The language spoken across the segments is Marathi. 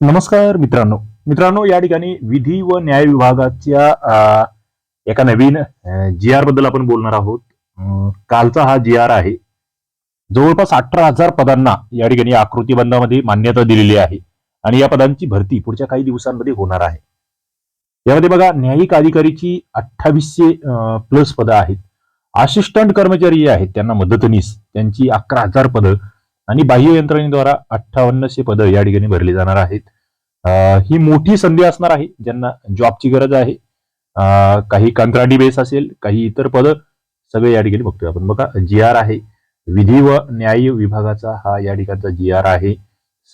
नमस्कार मित्रांनो. मित्रांनो या ठिकाणी विधी व न्याय विभागाच्या एका नवीन जी आरबद्दल आपण बोलणार आहोत. कालचा हा जी आर आहे. जवळपास अठरा हजार पदांना या ठिकाणी आकृतीबंधामध्ये मान्यता दिलेली आहे. आणि या पदांची भरती पुढच्या काही दिवसांमध्ये होणार आहे. यामध्ये बघा न्यायिक अधिकारीची अठ्ठावीसशे प्लस पदं आहेत. असिस्टंट कर्मचारी जे आहेत त्यांना मदतनीस. त्यांची अकरा हजार पदं. आणि बाह्य यंत्रणेद्वारा अठ्ठावन्नशे पदं या ठिकाणी भरली जाणार आहेत. ही मोठी संधी असणार आहे ज्यांना जॉबची गरज आहे. काही कंत्राटी बेस असेल काही इतर पदं सगळे या ठिकाणी बघतोय आपण. बघा जी आर आहे. विधी व न्याय विभागाचा हा या ठिकाणचा जी आर आहे.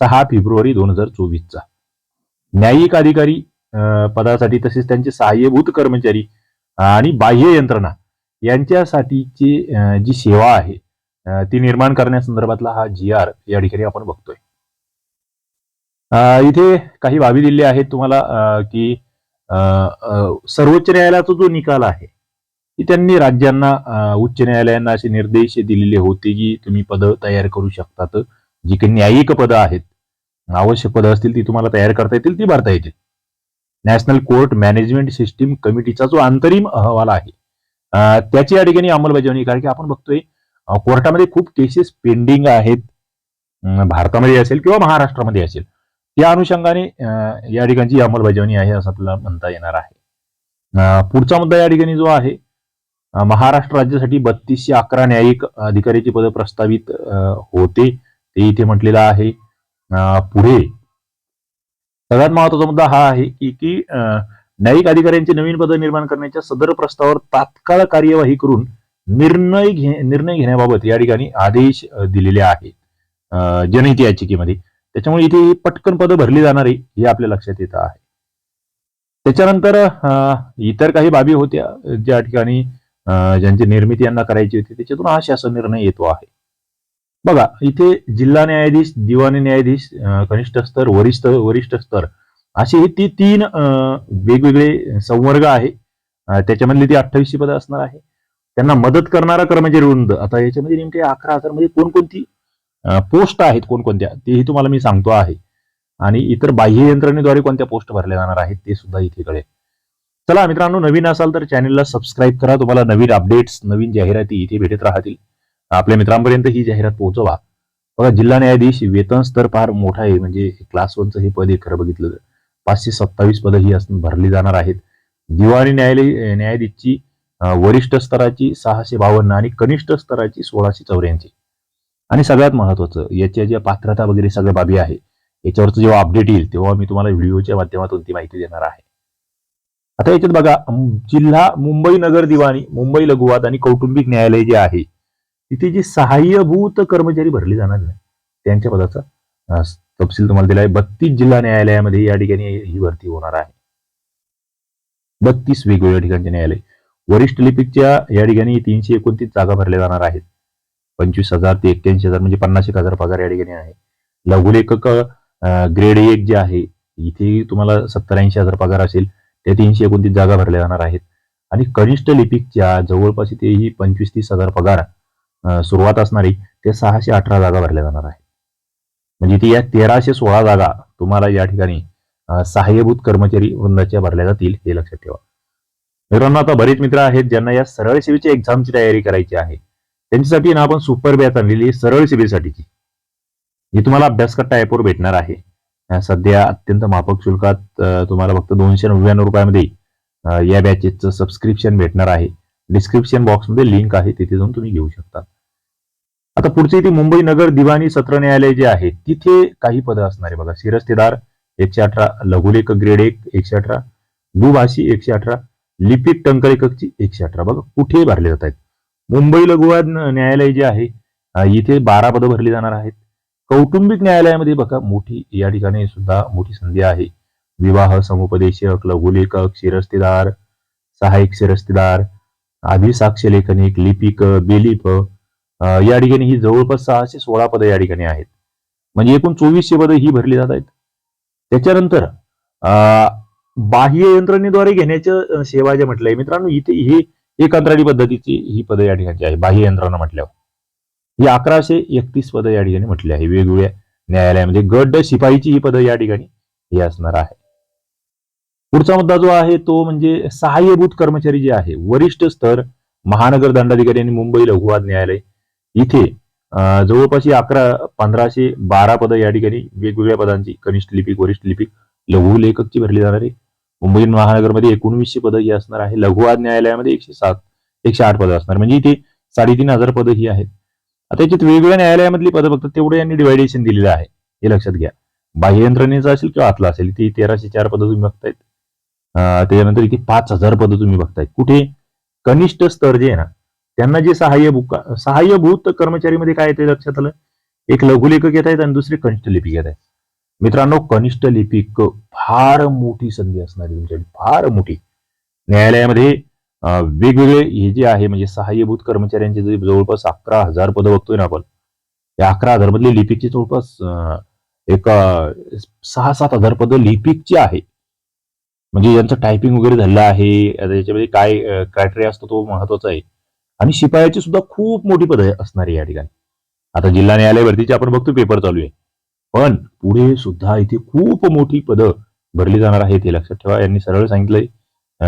सहा फेब्रुवारी दोन हजार चोवीसचा. न्यायिक अधिकारी पदासाठी तसेच त्यांचे सहाय्यभूत कर्मचारी आणि बाह्य यंत्रणा यांच्यासाठीची जी सेवा आहे ती निर्माण करण्यासंदर्भातला हा जी आर या ठिकाणी आपण बघतोय. इथे काही बाबी दिलेल्या आहेत तुम्हाला की सर्वोच्च न्यायालयाचा जो निकाल आहे की त्यांनी राज्यांना उच्च न्यायालयांना असे निर्देश दिलेले होते की तुम्ही पदं तयार करू शकतात. जी काही न्यायिक पदं आहेत आवश्यक पदं असतील ती तुम्हाला तयार करता येतील ती भरता येतील. नॅशनल कोर्ट मॅनेजमेंट सिस्टीम कमिटीचा जो अंतरिम अहवाल आहे त्याची या ठिकाणी अंमलबजावणी कारण की आपण बघतोय कोर्टामध्ये खूप केसेस पेंडिंग आहेत. भारतामध्ये असेल किंवा महाराष्ट्रामध्ये असेल. त्या अनुषंगाने या ठिकाणची अंमलबजावणी आहे असं आपल्याला म्हणता येणार आहे. पुढचा मुद्दा या ठिकाणी जो आहे महाराष्ट्र राज्यासाठी बत्तीसशे अकरा न्यायिक अधिकाऱ्याची पद प्रस्तावित होते. ते इथे म्हटलेलं आहे. पुढे सगळ्यात महत्त्वाचा मुद्दा हा आहे की की न्यायिक अधिकाऱ्यांची नवीन पदं निर्माण करण्याच्या सदर प्रस्तावावर तात्काळ कार्यवाही करून निर्णय घे निर्णय घेण्याबाबत या ठिकाणी आदेश दिलेले आहेत जनहित याचिकेमध्ये. त्याच्यामुळे इथे पटकन पदं भरली जाणार आहे हे आपल्या लक्षात येत आहे. त्याच्यानंतर इतर काही बाबी होत्या ज्या ठिकाणी ज्यांची निर्मिती यांना करायची होती त्याच्यातून हा शासन निर्णय येतो आहे. बघा इथे जिल्हा न्यायाधीश दिवाणी न्यायाधीश कनिष्ठ स्तर वरिष्ठ वरिष्ठ स्तर अशी हे ती तीन वेगवेगळे संवर्ग आहे. त्याच्यामधली ती अठ्ठावीसशे पदं असणार आहे. त्यांना मदत करणारा कर्मचारी वृंद. आता याच्यामध्ये नेमके अकरा हजारमध्ये कोणकोणती पोस्ट आहेत कोणकोणत्या तेही तुम्हाला मी सांगतो आहे. आणि इतर बाह्य यंत्रणेद्वारे कोणत्या पोस्ट भरल्या जाणार आहेत ते सुद्धा इथे कळे चला मित्रांनो नवीन असाल तर चॅनलला सबस्क्राईब करा. तुम्हाला नवीन अपडेट्स नवीन जाहिराती इथे भेटत राहतील. आपल्या मित्रांपर्यंत ही जाहिरात पोहोचवा. बघा जिल्हा न्यायाधीश वेतन स्तर फार मोठा आहे. म्हणजे क्लास वनचं हे पद खरं बघितलं पाचशे सत्तावीस पदं ही असून भरली जाणार आहेत. दिवाणी न्यायालय न्यायाधीशची अं, वरिष्ठ स्तराची सहाशे बावन्न आणि कनिष्ठ स्तराची सोळाशे चौऱ्याऐंशी. आणि सगळ्यात महत्वाचं याच्या ज्या पात्रता वगैरे सगळ्या बाबी आहे याच्यावरचं जेव्हा अपडेट येईल तेव्हा मी तुम्हाला व्हिडिओच्या माध्यमातून ती माहिती देणार आहे. आता याच्यात बघा जिल्हा मुंबई नगर दिवाणी मुंबई लघुवाद आणि कौटुंबिक न्यायालय जे आहे तिथे जे सहाय्यभूत कर्मचारी भरले जाणार नाही. त्यांच्या पदाचा तपशील तुम्हाला दिला आहे. बत्तीस जिल्हा न्यायालयामध्ये या ठिकाणी ही भरती होणार आहे. बत्तीस वेगवेगळ्या ठिकाणचे न्यायालय. वरिष्ठ लिपिकच्या या ठिकाणी तीनशे एकोणतीस जागा भरल्या जाणार आहेत. पंचवीस हजार ते एक्क्याऐंशी हजार म्हणजे पन्नास एक हजार पगार या ठिकाणी आहे. लघुलेखक ग्रेड एक जे आहे इथे तुम्हाला सत्तर ऐंशी हजार पगार असेल त्या तीनशे एकोणतीस जागा भरल्या जाणार आहेत. आणि कनिष्ठ लिपिकच्या जवळपास इथेही पंचवीस तीस हजार पगार सुरुवात असणारी ते सहाशे अठरा जागा भरल्या जाणार आहे म्हणजे इथे या तेराशे सोळा जागा तुम्हाला या ठिकाणी सहाय्यभूत कर्मचारी वृंदाच्या भरल्या जातील हे लक्षात ठेवा. मित्रांनो आता बरेच मित्र आहेत ज्यांना या सरळ सेवेची एक्झामची तयारी करायची आहे. त्यांच्यासाठी ना आपण सुपर बॅच आणलेली सरळ सेवेसाठीची. ही तुम्हाला अभ्यासकट्टा ॲपवर भेटणार आहे. सध्या अत्यंत माफक शुल्कात तुम्हाला फक्त दोनशे नव्याण्णव रुपयामध्ये या बॅचेसचं सबस्क्रिप्शन भेटणार आहे. डिस्क्रिप्शन बॉक्समध्ये लिंक आहे तिथे जाऊन तुम्ही घेऊ शकता. आता पुढचे ती मुंबई नगर दिवाणी सत्र न्यायालय जे आहे तिथे काही पदं असणार आहे. बघा शिरस्तेदार एकशे अठरा लघुलेख ग्रेड एक एकशे अठरा दुभाषी एकशे अठरा लिपिक टंकलेखकची एकशे अठरा बघा कुठेही भरले जात आहेत? मुंबई लघुवाद न्यायालय जे आहे इथे बारा पदं भरली जाणार आहेत. कौटुंबिक न्यायालयामध्ये बघा मोठी या ठिकाणी सुद्धा मोठी संधी आहे. विवाह समुपदेशक लघुलेखक शिरस्तेदार सहाय्यक शिरस्तेदार अभिसाक्ष लेखनिक लिपिक बेलिप या ठिकाणी ही जवळपास सहाशे सोळा पदं या ठिकाणी आहेत. म्हणजे एकूण चोवीसशे पदं ही भरली जात आहेत. त्याच्यानंतर अं, बाह्य यंत्रणेद्वारे घेण्याच्या सेवा ज्या म्हटलंय मित्रांनो इथे ही एक कंत्राटी पद्धतीची ही पदं या ठिकाणची आहे बाह्य यंत्रणा म्हटल्यावर. ही अकराशे एकतीस पदं या ठिकाणी म्हटली आहे वेगवेगळ्या न्यायालयामध्ये गड शिपाईची ही पदं या ठिकाणी हे असणार आहे पुढचा मुद्दा जो आहे तो म्हणजे सहाय्यभूत कर्मचारी जे आहे वरिष्ठ स्तर महानगर दंडाधिकारी आणि मुंबई लघुवाद न्यायालय. इथे जवळपास अकरा पंधराशे बारा पदं या ठिकाणी वेगवेगळ्या पदांची कनिष्ठ लिपिक वरिष्ठ लिपिक लघु लेखकची भरली जाणार आहे. मुंबई महानगरमध्ये एकोणवीसशे पदं ही असणार आहे. लघुवाद न्यायालयामध्ये एकशे सात एकशे आठ पदं असणार. म्हणजे इथे साडेतीन हजार पदं ही आहेत. आता याच्यात वेगवेगळ्या न्यायालयामधली पदं फक्त तेवढं यांनी डिवायडेशन दिलेलं आहे. हे लक्षात घ्या. बाह्य यंत्रणेचं असेल किंवा आतला असेल इथे तेराशे चार पदं तुम्ही बघतायत. त्याच्यानंतर इथे पाच हजार पदं तुम्ही बघतायत. कुठे? कनिष्ठ स्तर जे आहे ना त्यांना जे सहाय्यभूत सहाय्यभूत कर्मचारीमध्ये काय येते लक्षात आलं? एक लघुलेखक येत आहेत आणि दुसरे कनिष्ठ लिपिक येत आहेत. मित्रांनो कनिष्ठ लिपिक फार मोठी संधी असणारी तुमच्यासाठी फार मोठी. न्यायालयामध्ये वेगवेगळे हे जे आहे म्हणजे सहाय्यभूत कर्मचाऱ्यांचे जे जवळपास अकरा हजार पदं बघतोय ना आपण या अकरा हजार मधले लिपिकचे जवळपास एक सहा सात हजार पदं लिपिकची आहे. म्हणजे यांचं टायपिंग वगैरे झालं आहे याच्यामध्ये काय क्रायटेरिया असतो तो महत्त्वाचा आहे. आणि शिपायाची सुद्धा खूप मोठी पदं असणारी या ठिकाणी. आता जिल्हा न्यायालय भरतीचे आपण बघतो पेपर चालू आहे. पण पुढे सुद्धा इथे खूप मोठी पदं भरली जाणार आहेत हे लक्षात ठेवा. यांनी सरळ सांगितलंय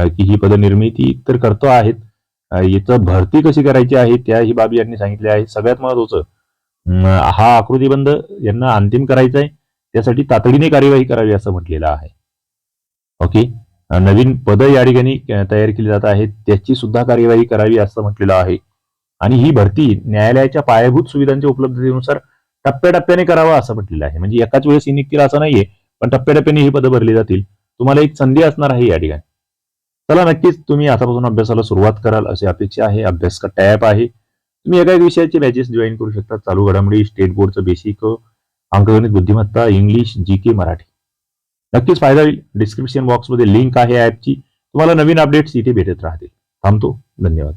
की ही पदं निर्मिती तर करतो आहेत. याचं भरती कशी करायची आहे त्याही बाबी यांनी सांगितल्या आहे सगळ्यात महत्वाचं हा आकृतीबंध यांना अंतिम करायचा आहे. त्यासाठी तातडीने कार्यवाही करावी असं म्हटलेलं आहे. ओके? नवीन पदं या ठिकाणी तयार केली जात आहेत. त्याची सुद्धा कार्यवाही करावी असं म्हटलेलं आहे. आणि ही भरती न्यायालयाच्या पायाभूत सुविधांच्या उपलब्धतेनुसार टप्प्याटप्प्याने करावा असं म्हटलेलं आहे. म्हणजे एकाच वेळेस ही निघतील असं नाहीये पण टप्प्याटप्प्याने ही पदं भरली जातील. तुम्हाला एक संधी असणार आहे या ठिकाणी. चला नक्कीच तुम्ही आतापासून अभ्यासाला सुरुवात कराल अशी अपेक्षा आहे. अभ्यास का टॅप आहे. तुम्ही एका एक विषयाचे बॅचेस जॉईन करू शकता. चालू घडामोडी स्टेट बोर्डचं बेसिक अंकगणित बुद्धिमत्ता इंग्लिश जी के मराठी. नक्कीच फायदा होईल. डिस्क्रिप्शन बॉक्समध्ये लिंक आहे ॲपची. तुम्हाला नवीन अपडेट्स इथे भेटत राहतील. थांबतो. धन्यवाद.